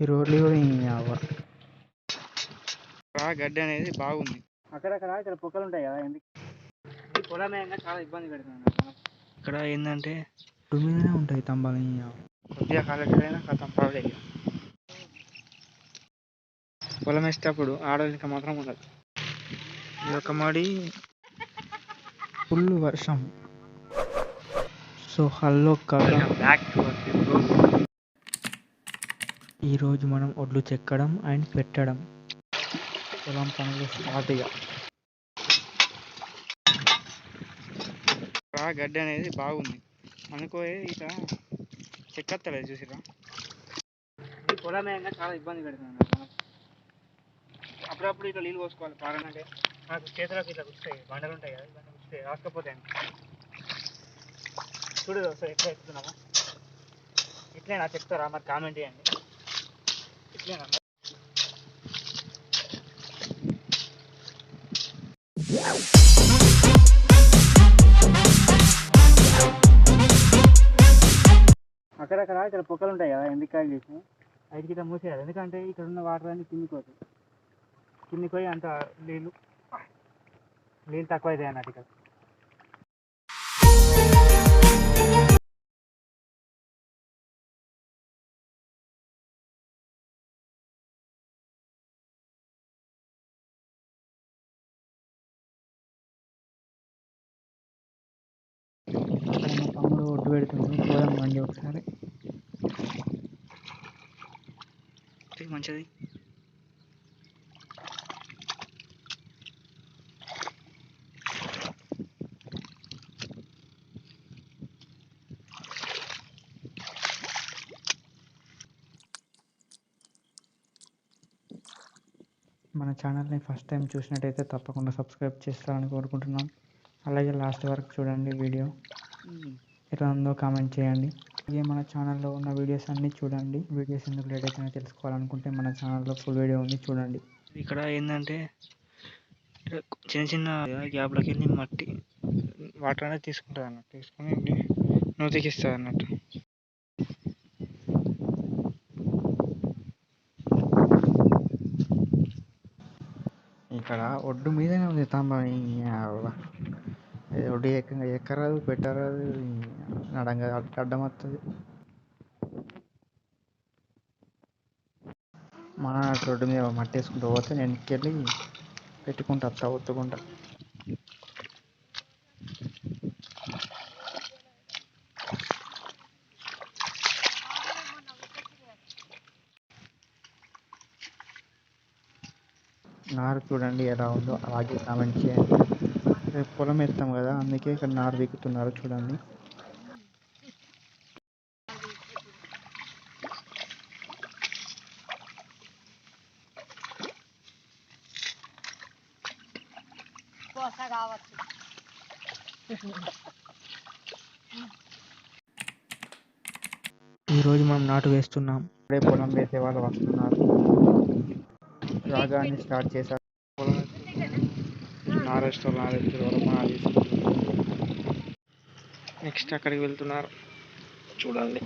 ఈ రోడ్లు కూడా అవ్వ గడ్డి అనేది బాగుంది. అక్కడక్కడ ఇక్కడ పొక్కలు ఉంటాయి కదా ఎందుకు? పొలమేయంగా చాలా ఇబ్బంది పెడుతుంది ఇక్కడ ఏంటంటే మీదనే ఉంటాయి తంబాలు. కొద్దిగా కథం పడలే పొలం వేసేటప్పుడు ఆడవాళ్ళకి మాత్రం ఉండదు. ఈ యొక్క మడి ఫుల్ వర్షం. సో హలో కదా బ్యాక్ ఈరోజు మనం ఒడ్లు చెక్కడం అండ్ పెట్టడం. పొలం పనులు స్టార్ట్ ఇక గడ్డి అనేది బాగుంది. అనుకో ఇక చెక్కత్తలేదు చూసిరా ఈ పొలమేయంగా చాలా ఇబ్బంది పెడుతుంది అప్పుడప్పుడు ఇట్లా నీళ్ళు పోసుకోవాలి పారనంటే. నాకు చేతులకు ఇట్లా గుచ్చుతాయి బండలు ఉంటాయి కదా బండ గుచ్చుతాయి రాసుకపోతాయి చూడు ఒకసారి ఎట్లా ఎక్కుతున్నామా ఇట్లేనా చెప్తారా? మరి కామెంట్ చేయండి. అక్కడక్కడ ఇక్కడ పొక్కలు ఉంటాయి కదా ఎందుకు కాయలు చేసి అయితే గిట్ట మూసేయాలి. ఎందుకంటే ఇక్కడ ఉన్న వాటర్ అన్ని కిందికి పోతాయి. కిందికి పోయి అంత నీళ్ళు నీళ్ళు తక్కువ అవుతాయి అన్నట్టు ఇక్కడ. ఒడ్డు పెడుతుంది పోదాం రండి ఒకసారి. మంచిది. మన ఛానల్ని ఫస్ట్ టైం చూసినట్టయితే తప్పకుండా సబ్స్క్రైబ్ చేస్తారని కోరుకుంటున్నాం. అలాగే లాస్ట్ వరకు చూడండి వీడియో. ఎట్లా ఉందో కామెంట్ చేయండి. అలాగే మన ఛానల్లో ఉన్న వీడియోస్ అన్నీ చూడండి. వీడియోస్ ఎందుకు లేట్ అవుతుందో తెలుసుకోవాలనుకుంటే మన ఛానల్లో ఫుల్ వీడియో ఉంది చూడండి. ఇక్కడ ఏంటంటే చిన్న చిన్న గ్యాప్లోకి వెళ్ళి మట్టి వాటర్ అనేది తీసుకుంటుంది అన్నట్టు తీసుకుని నూతికి ఇస్తుంది అన్నట్టు ఇక్కడ ఒడ్డు మీదనే ఉంది తంబ. ఒడ్డు ఎక్క ఎక్కరాదు పెట్టరాదు నడంగా అడ్డం వస్తుంది మా రోడ్డు మీద మట్టి వేసుకుంటూ పోతే నేను వెళ్ళి పెట్టుకుంటా అత్త ఒత్తుకుంటా. నారు చూడండి ఎలా ఉందో అలాగే కామెంట్ చేయండి. రేపు పొలం ఎత్తాం కదా అందుకే ఇక్కడ నారు దిగుతున్నారు చూడండి. ఈరోజు మనం నాటు వేస్తున్నాం. ఇప్పుడే పొలం వేసే వాళ్ళు వస్తున్నారు. రాగాన్ని స్టార్ట్ చేశారు. నారేస్తారు నారేస్తారు వరకు నెక్స్ట్ అక్కడికి వెళ్తున్నారు. చూడండి.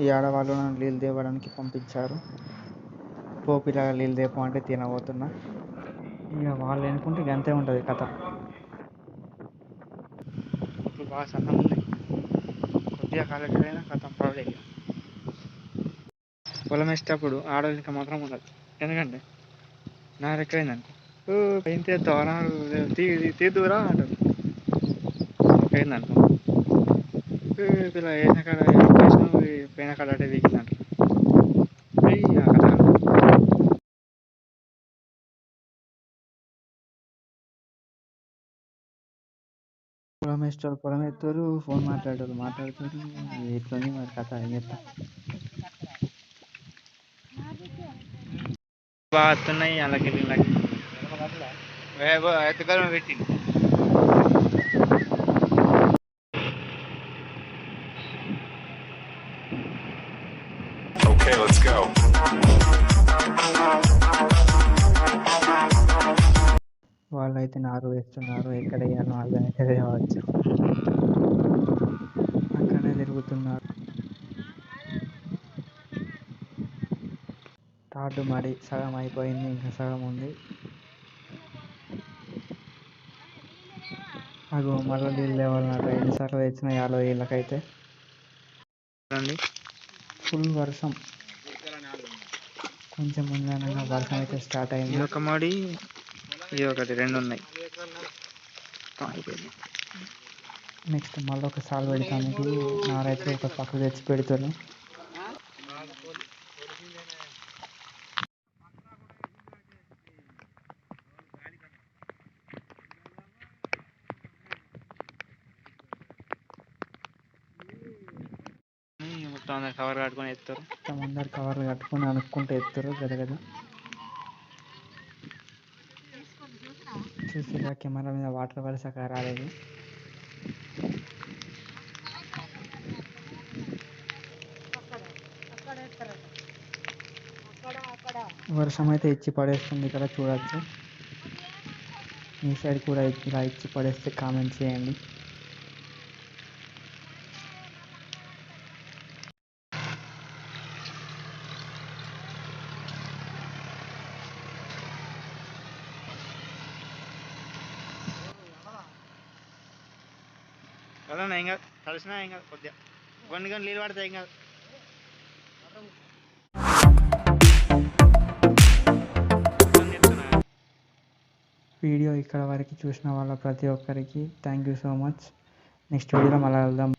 ఈ ఆడవాళ్ళు నన్ను నీళ్ళు తేవడానికి పంపించారు. పోపిలాగా నీళ్ళు తేపం అంటే తినబోతున్నా. ఇక వాళ్ళు అనుకుంటే ఇక అంతే ఉంటుంది కథ. ఇప్పుడు బాగా సన్నం ఉన్నాయి కొద్దిగా కాలెక్కడైనా కథ పడలేదు పొలం వేసేటప్పుడు ఆడవాళ్ళకి మాత్రం ఉండదు. ఎందుకంటే? నా రెక్కైందనుకో ఓ ఏం తీ తీద్దురా అంటారు. ఎక్కడైందనుకో "ఏ, పిల్ల వేసిన కాడ వేసినావు, పోయిన కాడ అంటే వీకిందంటారు ఏయ్, ఆ కథ పొలం పొలం ఎత్తారు ఫోన్ మాట్లాడారు మాట్లాడుతారు. ఇట్లుంది మరి కథ? ఏం చెప్తా బాగా వస్తున్నాయి అలాగే వీళ్ళకి ఎత్తకాలం పెట్టింది Okay, let's go. వాళ్ళైతే నారు వేస్తున్నారు ఎక్కడ వేయాలో అర్థమైతే కావచ్చు అక్కడనే తాడు మరి సగం అయిపోయింది ఇంకా సగం ఉంది. అగో మళ్ళీ నీళ్ళు లేవాలన్నారు ఎన్నిసార్లు తెచ్చిన యాలో వీళ్ళకైతే చూడండి ఫుల్ వర్షం. కొంచెం ముందనగా వర్షం అయితే స్టార్ట్ అయింది. ఒక మడి ఇది ఒకటి రెండు ఉన్నాయి. నెక్స్ట్ మళ్ళీ ఒక సాల్ పెడతానికి నారైతే ఒక పక్క తెచ్చి పెడతాను మొత్తం అందరు కవర్ కట్టుకొని ఎత్తారు మొత్తం అందరు కవర్లు కట్టుకొని అనుక్కుంటూ ఎత్తారు గద గద. చూసిరా కెమెరా మీద వాటర్ వరుసగా రాలేదు. వర్షం అయితే ఇచ్చి పడేస్తుంది ఇక్కడ చూడొచ్చు. మీ సైడ్ కూడా ఇలా ఇచ్చి పడేస్తే కామెంట్ చేయండి. కదా ఏం కాదు. కలిసినా ఏం కాదు. కొద్దిగా. కొన్ని కొన్ని నీళ్ళు పడితే ఏం కాదు వీడియో ఇక్కడ వరకు చూసిన వాళ్ళ ప్రతి ఒక్కరికి thank you so much. Next వీడియోలో మళ్ళీ వెళ్దాం